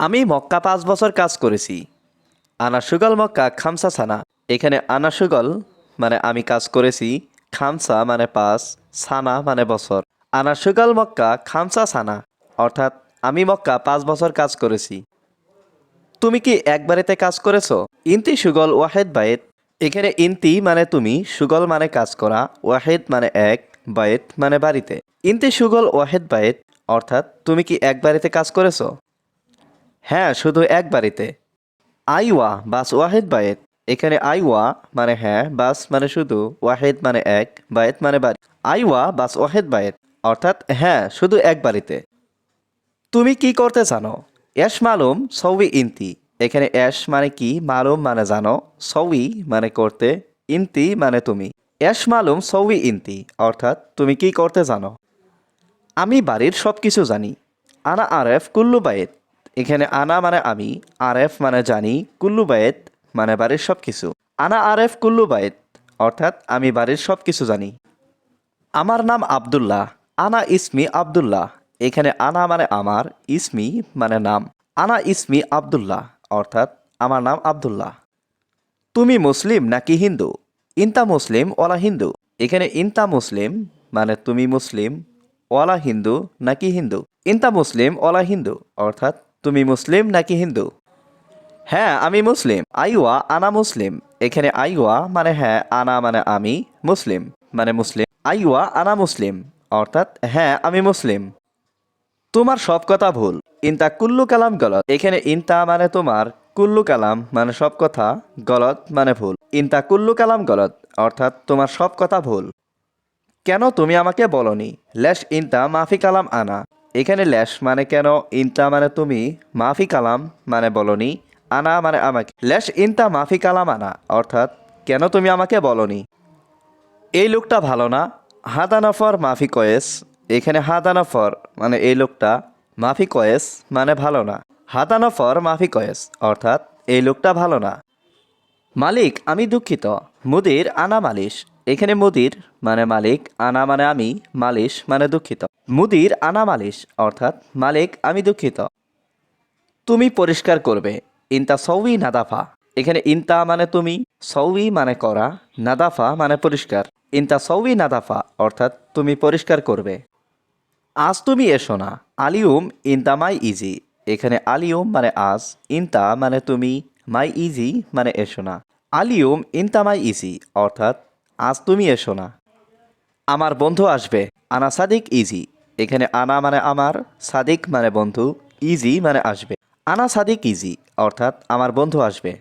আমি মক্কা পাঁচ বছর কাজ করেছি। আনা সুগল মক্কা খামসা সানা এখানে আনাসুগল মানে আমি কাজ করেছি, খামসা মানে পাঁচ সানা মানে বছর। আনা সুগল মক্কা খামসা সানা অর্থাৎ আমি মক্কা পাঁচ বছর কাজ করেছি। তুমি কি এক বাড়িতে কাজ করেছ? ইন্তি সুগল ওয়াহেদ বায়েত এখানে ইন্তি মানে তুমি, সুগল মানে কাজ করা, ওয়াহেদ মানে এক বায়েত মানে বাড়িতে। ইন্তি সুগল ওয়াহেদ বায়েত অর্থাৎ তুমি কি এক বাড়িতে কাজ করেছ? হ্যাঁ শুধু এক বাড়িতে। আইওয়া, বাস ওয়াহেদ বায়েত এখানে আইওয়া মানে হ্যাঁ বাস মানে শুধু, ওয়াহেদ মানে এক বায়েত মানে বাড়ি। আইওয়া, বাস ওয়াহেদ বায়েত অর্থাৎ হ্যাঁ শুধু এক বাড়িতে। তুমি কি করতে জানো? এস মালুম সৌই ইন্তি। এখানে এস মানে কি, মালুম মানে জানো। সৌই মানে করতে, ইন্তি মানে তুমি। এস মালুম সৌই ইন্তি, অর্থাৎ তুমি কি করতে জানো? আমি বাড়ির সব কিছু জানি। আনা আরেফ কুল্লু বায়েত এখানে আনা মানে আমি, আরেফ মানে জানি, কুল্লু বায়েত মানে বাড়ির সব কিছু আনা আরেফ কুল্লু বায়েত, অর্থাৎ আমি বাড়ির সব কিছু জানি। আমার নাম আব্দুল্লাহ, আনা ইসমি আব্দুল্লাহ। এখানে আনা মানে আমার, ইসমি মানে নাম। আনা ইসমি আব্দুল্লাহ, অর্থাৎ আমার নাম আব্দুল্লাহ। তুমি মুসলিম নাকি হিন্দু? ইনতা মুসলিম ওলা হিন্দু। এখানে ইনতা মুসলিম মানে তুমি মুসলিম ওলা হিন্দু নাকি হিন্দু? ইনতা মুসলিম ওলা হিন্দু, অর্থাৎ তুমি মুসলিম নাকি হিন্দু? হ্যাঁ আমি মুসলিম। আইওয়া আনা মুসলিম। এখানে আইওয়া মানে হ্যাঁ আনা মানে আমি মুসলিম। মানে মুসলিম। আইওয়া আনা মুসলিম। অর্থাৎ হ্যাঁ আমি মুসলিম। তোমার সব কথা ভুল। ইনতা কুল্লু কালাম গলত। এখানে ইনতা মানে তোমার, কুল্লু কালাম মানে সব কথা, গলত মানে ভুল। ইনতা কুল্লু কালাম গলত, অর্থাৎ তোমার সব কথা ভুল। কেন তুমি আমাকে বলনি? ল্যাশ ইনতা মাফি কালাম আনা। এখানে ল্যাশ মানে কেন, ইনতা মানে তুমি, মাফি কালাম মানে বলনি, আনা মানে আমাকে। ল্যাশ ইনতা, মাফি কালাম, আনা, অর্থাৎ কেন তুমি আমাকে বলনি? এই লোকটা ভালো না, হাদানাফর মাফি কয়েস, এখানে হাদানাফর মানে এই লোকটা, মাফি কয়েস মানে ভালো না। হাদানাফর মাফি কয়েস, অর্থাৎ এই লোকটা ভালো না। মালিক, আমি দুঃখিত, মুদির আনা মালিশ এখানে মুদির মানে মালিক, আনা মানে আমি, মালিশ মানে দুঃখিত। মুদির আনা মালিশ, অর্থাৎ মালিক, আমি দুঃখিত। তুমি পরিষ্কার করবে, ইনতা সৌই নাদাফা। এখানে ইনতা মানে তুমি সৌই মানে করা, নাদাফা মানে পরিষ্কার। ইনতা সৌই নাদাফা, অর্থাৎ তুমি পরিষ্কার করবে। আজ তুমি এসো না, আলিউম ইনতা মাই ইজি। এখানে আলিউম মানে আজ, ইনতা মানে তুমি, মাই ইজি মানে এসো না। আলিউম ইনতা মাই ইজি, অর্থাৎ আজ তুমি এসো না। আমার বন্ধু আসবে। আনা সাদিক ইজি। এখানে আনা মানে আমার, সাদিক মানে বন্ধু, ইজি মানে আসবে। আনা সাদিক ইজি, অর্থাৎ আমার বন্ধু আসবে।